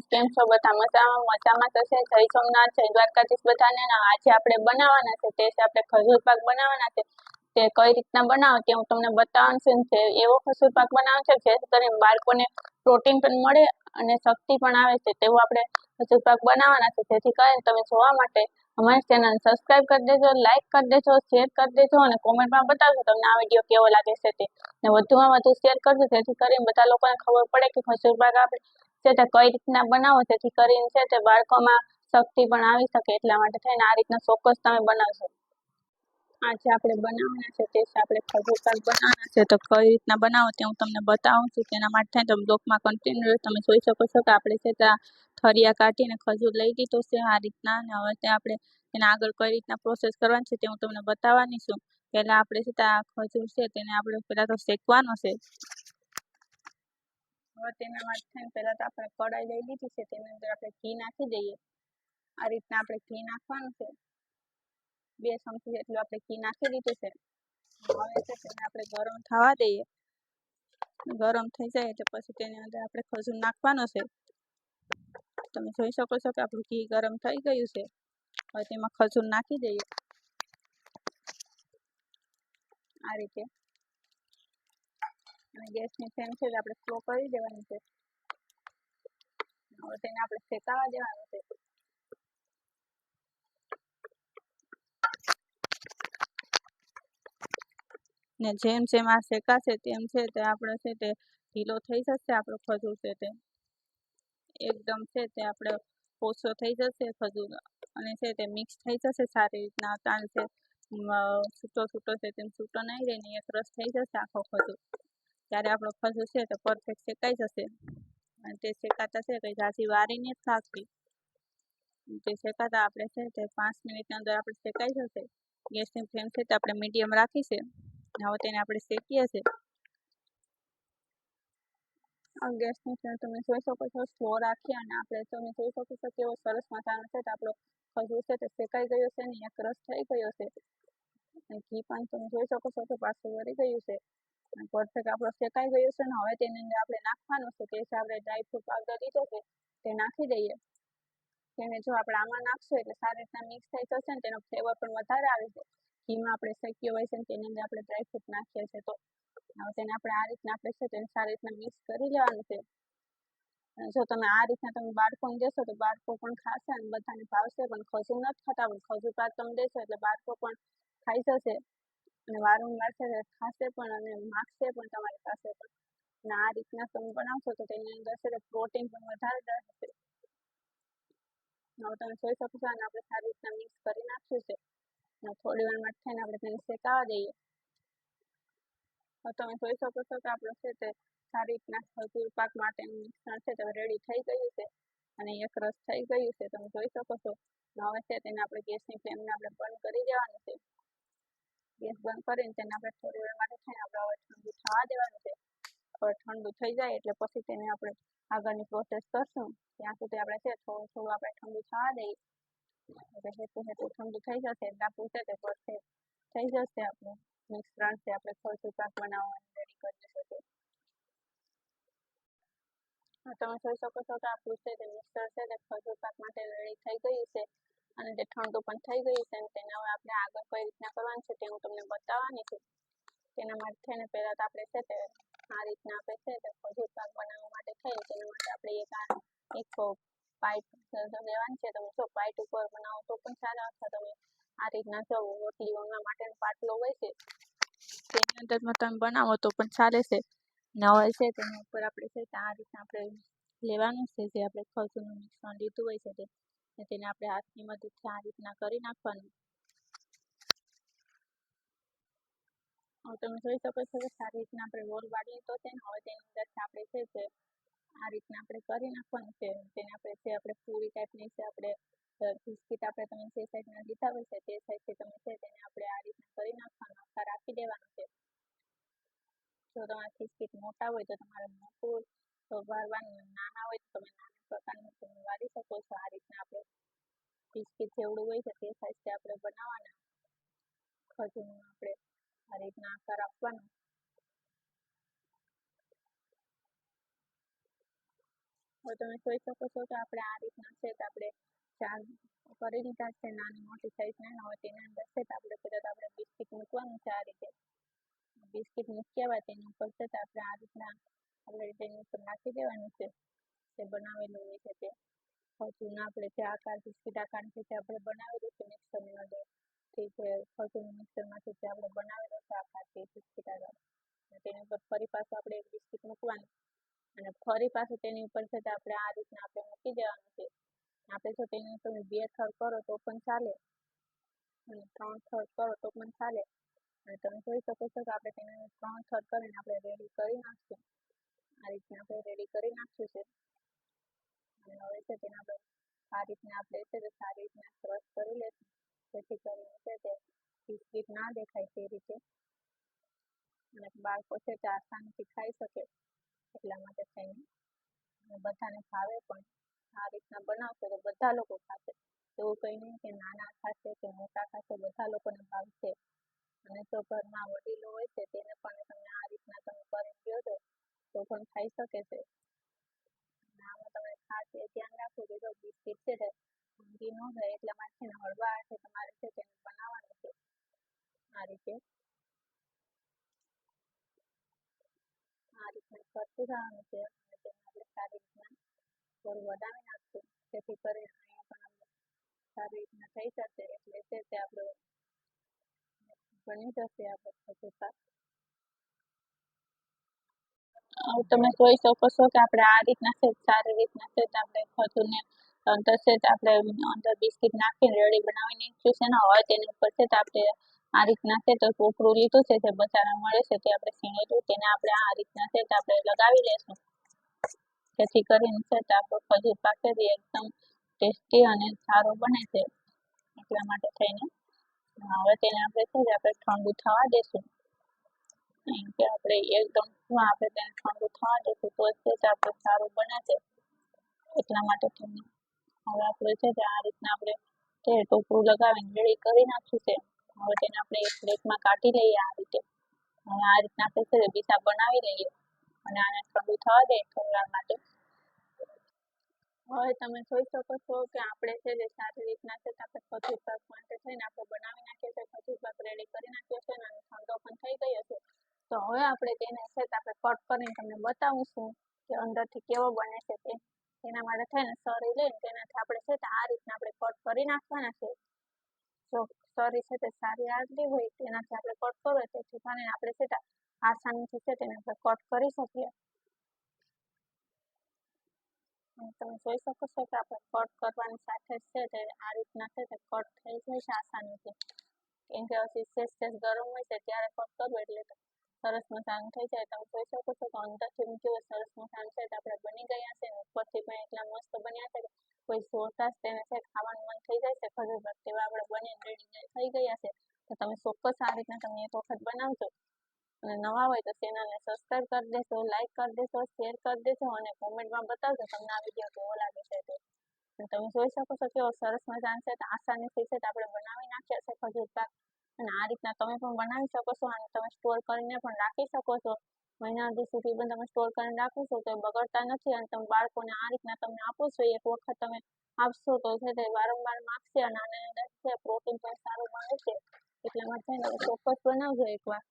Friends છો બધા મજામાં મજામાં તો જય સોમનાથ જય દ્વારકાધીશ બધાને આજે આપણે બનાવવાના છે તે આપણે ખજૂર પાક બનાવવાના છે તે કઈ રીતના બનાવો તે હું તમને બતાવવાનું છે એવો ખજૂર પાક બનાવવાનો છે જેથી કરીને બાળકોને પ્રોટીન પણ મળે અને શક્તિ પણ આવે છે તેવું આપણે ખજૂર પાક બનાવવાના છે જેથી કરીને તમે જોવા માટે અમારી ચેનલ સબસ્ક્રાઇબ કરી દેજો લાઇક કરી દેજો શેર કરી દેજો અને કોમેન્ટમાં બતાવજો તમને આ વીડિયો કેવો લાગે છે તે અને વધુમાં વધુ શેર કરજો જેથી કરીને બધા લોકોને ખબર પડે કે ખજૂર પાક આપણે છે તે કઈ રીતના બનાવો જેથી કરીને છે તે બાળકોમાં શક્તિ પણ આવી શકે એટલા માટે થઈને આ રીતના ચોક્કસ તમે બનાવશો. આજે આપણે બનાવવાના છે તે આપણે ખજૂર પાક બનાવવાના છે તો કઈ રીતના બનાવો તે હું તમને બતાવું છું તેના માટે થાય તમે બ્લોકમાં કન્ટિન્યુ તમે જોઈ શકો છો કે આપણે છે ત્યાં થરિયા કાઢીને ખજૂર લઈ લીધો છે આ રીતના અને હવે તે આપણે તેને આગળ કઈ રીતના પ્રોસેસ કરવાની છે તે હું તમને બતાવવાની છું. પહેલાં આપણે છે ત્યાં ખજૂર છે તેને આપણે પહેલાં તો શેકવાનો છે. હવે તેના માટે થઈને પહેલાં તો આપણે કડાઈ લઈ લીધી છે, તેની અંદર આપણે ઘી નાખી દઈએ. આ રીતના આપણે ઘી નાખવાનું છે. બે ચમચી જેટલું આપણે ઘી નાખી દીધું છે. હવે છે તેને આપણે ગરમ થવા દઈએ. ગરમ થઈ જાય એટલે પછી તેની અંદર આપણે ખજૂર નાખવાનો છે. તમે જોઈ શકો છો કે આપણું ઘી ગરમ થઈ ગયું છે. હવે તેમાં ખજૂર નાખી દઈએ. આ રીતે. અને ગેસની ફ્લેમ છે એટલે આપણે સ્લો કરી દેવાની છે. હવે તેને આપણે શેકાવા દેવાનું છે. ને જેમ જેમ આ શેકાશે તેમ છે તે આપણે છે તે ઢીલો થઈ જશે, આપણો ખજૂર છે તે. એકદમ છે તે આપણે ઓછો થઈ જશે ખજૂર અને છે તે મિક્સ થઈ જશે સારી રીતના. કારણ કે છૂટો છૂટો છે તેમ છૂટો નહીં રહે ને એક રસ થઈ જશે આખો ખજૂર. ત્યારે આપણો ફસ છે તો પરફેક્ટ શેકાઈ જશે. અને તે શેકાતા છે કંઈ ઝાઝી વારી નથી થાકતી તે શેકાતા આપણે છે તે પાંચ મિનિટની અંદર આપણે શેકાઈ જશે. ગેસની ફ્લેમ છે તે આપણે મીડિયમ રાખી હવે તેને આપણે શેકીએ છીએ ગેસની ફ્લેમ તમે જોઈ શકો છો, સ્લો રાખી અને આપણે તમે જોઈ શકો છો કેવો સરસ મજાનો છે તો આપણો ખજૂર છે તે શેકાઈ ગયો છે ને એક રસ થઈ ગયો છે. ઘી પણ તમે જોઈ શકો છો કે પાછું વળી ગયું છે. પરફેક્ટ આપણો શેકાઈ ગયો છે ને, હવે તેની અંદર આપણે નાખવાનું છે. તે આપણે ડ્રાયફ્રૂટ પાવડર લીધો છે, તે નાખી દઈએ. તેને જો આપણે આમાં નાખશું એટલે સારી રીતના મિક્સ થઈ જશે ને, તેનો ફ્લેવર પણ વધારે આવે છે. ઘીમાં આપણે શેક્યો હોય છે ને, તેની અંદર આપણે ડ્રાયફ્રૂટ નાખીએ છીએ તો. હવે તેને આપણે આ રીતના આપણે છે તેને સારી રીતના મિક્સ કરી લેવાનું છે. જો તમે આ રીતના તમે બાળકોને દેશો તો બાળકો પણ ખાશે અને બધાને ભાવશે, પણ ખજૂર નથી ખાતા, પણ ખજૂર પાક તમે દેશો એટલે બાળકો પણ ખાઈ જશે. અને વારંવાર છે ખાશે પણ અને માગશે પણ તમારી પાસે પણ. અને આ રીતના તમે બનાવશો તો તેની અંદર છે પ્રોટીન પણ વધારે રહેશે હવે તમે જોઈ શકો છો અને આપણે સારી રીતના મિક્સ કરી નાખ્યું છે. અને થોડી વાર માટે થઈને આપણે તેને શેકાવા દઈએ. હવે તમે જોઈ શકો છો કે આપણે છે તે સારી રીતના ખજૂર પાક માટેનું મિશ્રણ છે તે રેડી થઈ ગયું છે. અને એક રસ થઈ ગયું છે. તમે જોઈ શકો છો. હવે છે તેને આપણે ગેસની ફ્લેમને આપણે બંધ કરી દેવાનું છે. ગેસ બંધ કરીને તેને આપણે થોડી વાર માટે થઈને આપણે હવે ઠંડુ થવા દેવાનું છે. હવે ઠંડુ થઈ જાય એટલે પછી તેને આપણે આગળની પ્રોસેસ કરશું. ત્યાં સુધી આપણે છે થોડું થોડું આપણે ઠંડુ થવા દઈએ. એટલે હેતુ હેતુ ઠંડુ થઈ જશે એટલે આપણું છે તે પરફેક્ટ થઈ જશે આપણું. મિશ્રણ છે, આપણે ખજૂર પાક બનાવવાની રેડી કરી શકીએ તમે જોઈ શકો છો કે આપણું છે તે મિક્સર છે તે ખજૂર પાક માટે રેડી થઈ ગયું છે. અને તે ઠંડુ પણ થઈ ગયું છે અને તેને હવે આપણે આગળ કઈ રીતના કરવાનું છે તે હું તમને બતાવવાની છું. તેના માટે થઈને પહેલાં તો આપણે છે તે આ રીતના આપણે છે તે ખજૂર પાક બનાવવા માટે થઈ તેના માટે આપણે એક એક પાઇપ લેવાની છે. તમે જો પાઇપ ઉપર બનાવો તો પણ સારા અથવા તમે આ રીતના જો રોટલી વણવા માટેનો પાટલો હોય છે, તેની અંદરમાં તમે બનાવો તો પણ ચાલે છે. નવા છે તેના ઉપર આપણે છે આ રીતના આપણે લેવાનું છે. જે આપણે ખજૂરનું મિશ્રણ લીધું હોય છે તે. ને તેને આપણે હાથની મદદથી આ રીતના કરી નાખવાનું. હવે તમે જોઈ શકો છો કે સારી રીતના આપણે રોલ વાળીએ તો છે ને, હવે તેની અંદરથી આપણે છે તે આ રીતના આપણે કરી નાખવાનું છે. તેને આપણે છે આપણે પૂરી ટાઈપની છે આપણે બિસ્કિટ આપણે તમે જે સાઈડના લીધા હોય છે, તે સાઈડથી તમે છે તેને આપણે આ રીતના કરી નાખવાનું, આખા રાખી દેવાનું છે. જો તમારા બિસ્કિટ મોટા હોય તો તમારે મોટું વારવાનું નાના હોય તો તમે નાના પ્રકારનું તમે વાળી શકો છો. આ રીતના આપણે બિસ્કિટ જેવડું હોય છે તે સાઈઝથી આપણે બનાવવાના. ખજૂરનું આપણે આ રીતના આકાર આપવાનો. તમે જોઈ શકો છો કે આપણે આ રીતના છે આપણે ચાર કરી દીધા છે. નાની મોટી સાઈઝના હવે તેના અંદર છે આપણે કદાચ આપણે બિસ્કિટ મૂકવાનું છે આ રીતે. બિસ્કિટ મૂક્યા બાદ તેની ઉપર છે આપણે આ રીતના આપણે તેની ઉપર નાખી દેવાનું છે. જે બનાવેલું હોય છે તે. ફોર્ચ્યુન આપણે જે આકાર બિસ્કિટ આકારથી જે આપણે બનાવેલું છે મિક્સરની અંદર. તે જે ફોર્ચ્યુન મિક્સરમાંથી જે આપણે બનાવેલો છે આકારથી બિસ્કિટ આકાર તેની ઉપર ફરી પાછું આપણે એક બિસ્કિટ મૂકવાનું. અને ફરી પાછું તેની ઉપર છે આપણે આ રીતના આપણે મૂકી દેવાનું છે. આપણે જો તેની ઉપર બે થર કરો તો પણ ચાલે. અને ત્રણ થર કરો તો પણ ચાલે. અને તમે જોઈ શકો છો કે આપણે તેને ત્રણ થર કરીને આપણે રેડી કરી નાખશું આ રીતના આપણે રેડી કરી નાખશું છે. અને હવે છે, તેના પર આ રીતના આપણે છે તે સારી રીતના ક્રશ કરી લેશું. જેથી કરીને છે તે બિસ્કિટ ના દેખાય તે રીતે. અને બાળકો છે તે આસાનીથી ખાઈ શકે એટલા માટે થઈને અને બધાને ભાવે પણ આ રીતના બનાવશો તો બધા લોકો ખાશે. એવું કંઈ નહીં કે નાના ખાશે કે મોટા ખાશે, બધા લોકોને ભાવશે. અને જો ઘરમાં વડીલો હોય છે, તેને પણ તમે આ રીતના તમે કરી દો તો પણ ખાઈ શકે છે. તમે ધ્યાન રાખવું કે જો બિસ્કિટ છે તે ભાંગી ન જાય એટલા માટે હળવા હાથે તમારે છે તેને બનાવવાનું છે આ રીતે આ રીતના કરતું જવાનું છે અને તેને આપણે સારી રીતના થોડું વધાવી નાખશું જેથી કરીને અહીંયા પણ સારી રીતના થઈ જશે એટલે છે તે આપણો બની જશે આપણે ખજૂર પાક તમે જોઈ શકો છો કે આપણે આ રીતના છે, સારી રીતના તો આપણે ખજૂરને અંદર તો આપણે અંદર બિસ્કિટ નાખીને રેડી બનાવીને છે ને હવે તેની ઉપર છે આપણે આ રીતના છે તો કોપરું લીધું છે, જે બજારમાં મળે છે તે આપણે છીણેલું, તેને આપણે આ રીતના છે આપણે લગાવી લઈશું જેથી કરીને છે આપણો ખજૂર પાક એકદમ ટેસ્ટી અને સારો બને છે. એટલા માટે થઈને હવે તેને આપણે છે આપણે ઠંડુ થવા દેશું. કેમ કે આપણે એકદમ આપણે તેને ઠંડુ થવા દેશું તો જ આપણું સારું બને છે એટલા માટે થઈને હવે આપણે છે તે આ રીતના આપણે તે ટોપરું લગાવીને રેડી કરી નાખ્યું છે. હવે તેને આપણે એક પ્લેટમાં કાઢી લઈએ આ રીતે. હવે આ રીતના આપણે છે બીસા બનાવી લઈએ અને આને ઠંડુ થવા દે થોડા માટે. હવે તમે જોઈ શકો છો કે આપણે છે જે સારી રીતના છે આપણે ખજૂર પાક માટે થઈને આપણે બનાવી નાખીએ છીએ. ખજૂર પાક રેડી કરી નાખ્યો છે અને ઠંડો પણ થઈ ગયો છે. તો હવે આપણે તેને છે આપણે કટ કરીને તમને બતાવીશું કે અંદરથી કેવો બને છે તે. એના માટે થઈને સરી લઈને તેનાથી આપણે છે તે આ રીતના આપણે કટ કરી નાખવાના છે. જો સરી છે તે સારી આટલી હોય તેનાથી આપણે કટ કરો તો કરીને આપણે છે તે આસાનીથી છે તેને આપણે કટ કરી શકીએ. તમે જોઈ શકો છો કે આપણે કટ કરવાની સાથે છે તે આ રીતના છે તે કટ થઈ જાય છે આસાનીથી. કેમ કે સેજ સેજ ગરમ હોય છે ત્યારે કટ કરવું એટલે સરસ મજાનું થઈ જાય. તમે જોઈ શકો છો કે અંદરથી કેવો સરસ મજાનું છે આપણે બની ગયા છે ઉપરથી પણ એટલા મસ્ત બન્યા છે કોઈ જોતા તેને છે, ખાવાનું મન થઈ જાય છે. પાક તેવા આપણે બની રેડી થઈ ગયા છે. તો તમે ચોક્કસ આ રીતના તમે એક વખત બનાવજો. અને નવા હોય તો ચેનલને સબસ્ક્રાઈબ કરી દેશો લાઈક કરી દેશો શેર કરી દેશો અને કોમેન્ટમાં બતાવજો તમને આ વીડિયો કેવો લાગે છે તે. તમે જોઈ શકો છો કેવો સરસ મજાનું છે. તો આસાનીથી છે આપણે બનાવી નાખ્યા છે. ખજૂર પાક અને આ રીતના તમે પણ બનાવી શકો છો અને તમે સ્ટોર કરીને પણ રાખી શકો છો. મહિના સુધી સુધી પણ તમે સ્ટોર કરીને રાખો છો તો બગડતા નથી અને તમે બાળકોને આ રીતના તમે આપો છો. એક વખત તમે આપશો તો છે તે વારંવાર માગશે અને આને છે પ્રોટીન પણ સારું મળે છે. એટલા માટે ચોક્કસ બનાવજો એકવાર.